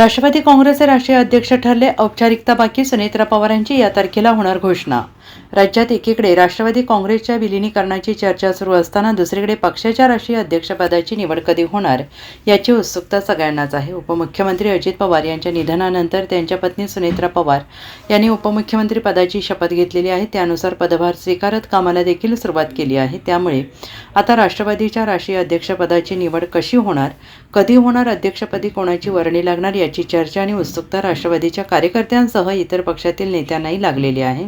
राष्ट्रवादी काँग्रेसचे राष्ट्रीय अध्यक्ष ठरले. औपचारिकता बाकी सुनेत्रा पवारांची या तारखेला होणार घोषणा. राज्यात एकीकडे राष्ट्रवादी काँग्रेसच्या विलिनीकरणाची चर्चा सुरू असताना दुसरीकडे पक्षाच्या राष्ट्रीय अध्यक्षपदाची निवड कधी होणार याची उत्सुकता सगळ्यांनाच आहे. उपमुख्यमंत्री अजित पवार यांच्या निधनानंतर त्यांच्या पत्नी सुनेत्रा पवार यांनी उपमुख्यमंत्री पदाची शपथ घेतलेली आहे. त्यानुसार पदभार स्वीकारत कामाला देखील सुरुवात केली आहे. त्यामुळे आता राष्ट्रवादीच्या राष्ट्रीय अध्यक्षपदाची निवड कशी होणार कधी होणार अध्यक्षपदी कोणाची वर्णी लागणार याची चर्चा आणि उत्सुकता राष्ट्रवादीच्या कार्यकर्त्यांसह इतर पक्षातील नेत्यांनाही लागलेली आहे.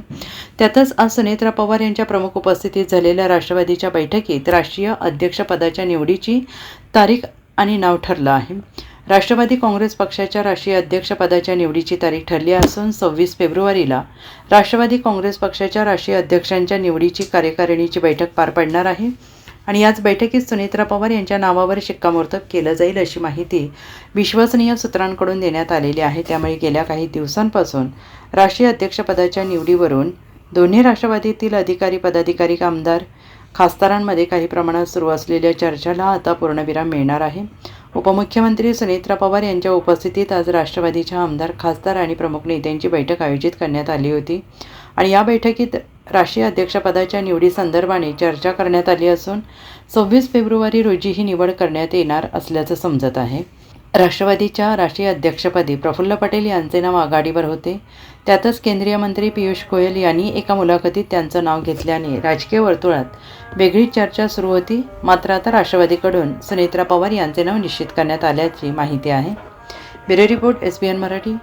त्यातच आज सुनेत्रा पवार यांच्या प्रमुख उपस्थितीत झालेल्या राष्ट्रवादीच्या बैठकीत राष्ट्रीय अध्यक्षपदाच्या निवडीची तारीख आणि नाव ठरलं आहे. राष्ट्रवादी काँग्रेस पक्षाच्या राष्ट्रीय अध्यक्षपदाच्या निवडीची तारीख ठरली असून सव्वीस फेब्रुवारीला राष्ट्रवादी काँग्रेस पक्षाच्या राष्ट्रीय अध्यक्षांच्या निवडीची कार्यकारिणीची बैठक पार पडणार आहे आणि याच बैठकीत सुनेत्रा पवार यांच्या नावावर शिक्कामोर्तब केलं जाईल अशी माहिती विश्वसनीय सूत्रांकडून देण्यात आलेली आहे. त्यामुळे गेल्या काही दिवसांपासून राष्ट्रीय अध्यक्षपदाच्या निवडीवरून दोन्ही राष्ट्रवादीतील अधिकारी पदाधिकारी आमदार खासदारांमध्ये काही प्रमाणात सुरू असलेल्या चर्चेला आता पूर्णविराम मिळणार आहे. उपमुख्यमंत्री सुनेत्रा पवार यांच्या उपस्थितीत आज राष्ट्रवादीच्या आमदार खासदार आणि प्रमुख नेत्यांची बैठक आयोजित करण्यात आली होती आणि या बैठकीत राष्ट्रीय अध्यक्षपदाच्या निवडीसंदर्भाने चर्चा करण्यात आली असून सव्वीस फेब्रुवारी रोजी ही निवड करण्यात येणार असल्याचं समजत आहे. राष्ट्रवादीच्या राष्ट्रीय अध्यक्षपदी प्रफुल्ल पटेल यांचे नाव आघाडीवर होते. त्यातच केंद्रीय मंत्री पियुष गोयल यांनी एका मुलाखतीत त्यांचं नाव घेतल्याने राजकीय वर्तुळात वेगळी चर्चा सुरू होती. मात्र आता राष्ट्रवादीकडून सुनेत्रा पवार यांचे नाव निश्चित करण्यात आल्याची माहिती आहे. Bureau report S B N Marathi.